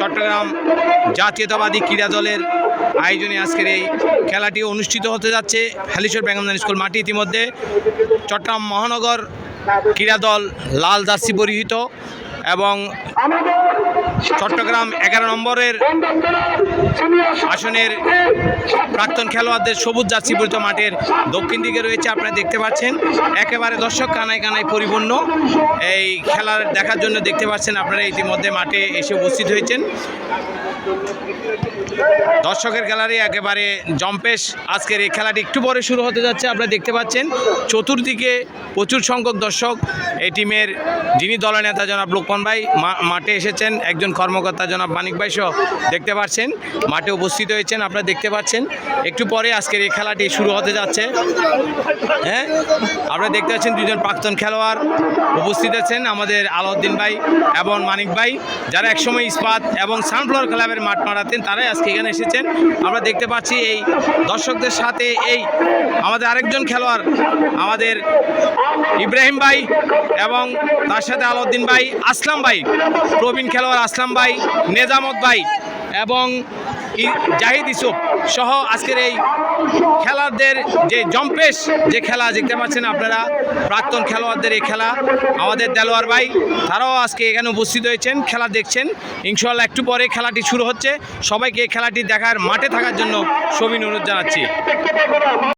চট্টগ্রাম জাতীয়তাবাদী ক্রীড়া দলের আয়োজনে আজকের এই খেলাটি অনুষ্ঠিত হতে যাচ্ছে হালিশ্বর বেগমদান স্কুল মাটি ইতিমধ্যে। চট্টগ্রাম মহানগর ক্রীড়া দল লাল জার্সি পরিহিত। এবং চট্টগ্রাম এগারো নম্বরের আসনের প্রাক্তন খেলোয়াড়দের সবুজ জার্সি পরিহিত মাঠের দক্ষিণ দিকে রয়েছে আপনারা দেখতে পাচ্ছেন। একেবারে দর্শক কানায় কানায় পরিপূর্ণ। এই খেলার দেখার জন্য দেখতে পাচ্ছেন আপনারা ইতিমধ্যে মাঠে এসে উপস্থিত হয়েছেন। দর্শকের গ্যালারি একেবারে জম্পেশ। আজকের এই খেলাটি একটু পরে শুরু হতে যাচ্ছে আপনারা দেখতে পাচ্ছেন। চতুর্দিকে প্রচুর সংখ্যক দর্শক এই টিমের যিনি দলনেতা জনাব লোকমান ভাই, মা- মাঠে এসেছেন একজন কর্মকর্তা জনাব মানিক ভাই সহ। দেখতে পাচ্ছেন, মাঠে উপস্থিত হয়েছেন, আপনারা দেখতে পাচ্ছেন। একটু পরে আজকের এই খেলাটি শুরু হতে যাচ্ছে। হ্যাঁ? আপনারা দেখতে পাচ্ছেন দুজন প্রাক্তন খেলোয়াড় উপস্থিত আছেন, আমাদের আলাউদ্দিন ভাই এবং মানিক ভাই। যারা একসময় ইস্পাত এবং সানফ্লাওয়ার ক্লাবের মাঠ মারাতেন, তারাই আজকে এখানে এসেছেন। আমরা দেখতে পাচ্ছি এই দর্শকদের সাথে এই আমাদের আরেকজন খেলোয়াড়, আমাদের ইব্রাহিম ভাই। এবং তার সাথে আলাউদ্দিন ভাই, আসলাম ভাই, প্রবীণ খেলোয়াড় আসলাম ভাই, নেজামত ভাই এবং জাহিদ ইসুফ সহ আজকের এই খেলোয়াড়দের যে জম্পেশ, যে খেলা দেখতে পাচ্ছেন আপনারা, প্রাক্তন খেলোয়াড়দের এই খেলা, আমাদের দেলোয়ার ভাই, তারাও আজকে এখানে উপস্থিত হয়েছেন, খেলা দেখছেন। ইনশাল্লাহ একটু পরে খেলাটি শুরু হচ্ছে। সবাইকে এই খেলাটি দেখার মাঠে থাকার জন্য সবিন অনুরোধ জানাচ্ছি।